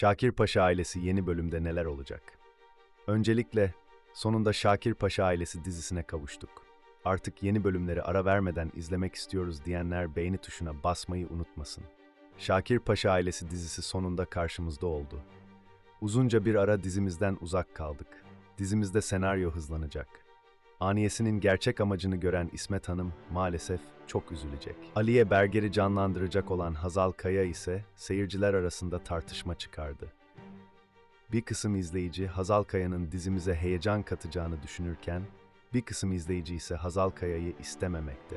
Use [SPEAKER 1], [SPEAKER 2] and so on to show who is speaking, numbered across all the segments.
[SPEAKER 1] Şakir Paşa ailesi yeni bölümde neler olacak? Öncelikle sonunda Şakir Paşa ailesi dizisine kavuştuk. Artık yeni bölümleri ara vermeden izlemek istiyoruz diyenler beğeni tuşuna basmayı unutmasın. Şakir Paşa ailesi dizisi sonunda karşımızda oldu. Uzunca bir ara dizimizden uzak kaldık. Dizimizde senaryo hızlanacak. Aniyesinin gerçek amacını gören İsmet Hanım maalesef çok üzülecek. Aliye Berger'i canlandıracak olan Hazal Kaya ise seyirciler arasında tartışma çıkardı. Bir kısım izleyici Hazal Kaya'nın dizimize heyecan katacağını düşünürken, bir kısım izleyici ise Hazal Kaya'yı istememekte.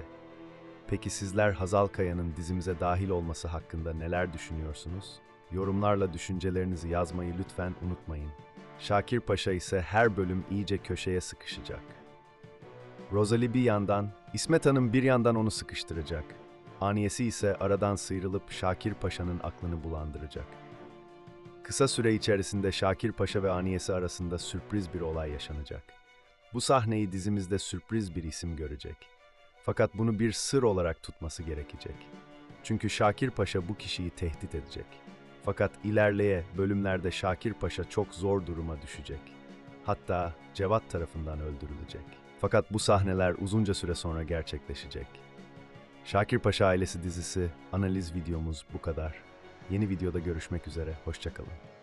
[SPEAKER 1] Peki sizler Hazal Kaya'nın dizimize dahil olması hakkında neler düşünüyorsunuz? Yorumlarla düşüncelerinizi yazmayı lütfen unutmayın. Şakir Paşa ise her bölüm iyice köşeye sıkışacak. Rosalie bir yandan, İsmet Hanım bir yandan onu sıkıştıracak. Aniyesi ise aradan sıyrılıp Şakir Paşa'nın aklını bulandıracak. Kısa süre içerisinde Şakir Paşa ve Aniyesi arasında sürpriz bir olay yaşanacak. Bu sahneyi dizimizde sürpriz bir isim görecek. Fakat bunu bir sır olarak tutması gerekecek. Çünkü Şakir Paşa bu kişiyi tehdit edecek. Fakat ilerleye bölümlerde Şakir Paşa çok zor duruma düşecek. Hatta Cevat tarafından öldürülecek. Fakat bu sahneler uzunca süre sonra gerçekleşecek. Şakir Paşa ailesi dizisi analiz videomuz bu kadar. Yeni videoda görüşmek üzere, hoşçakalın.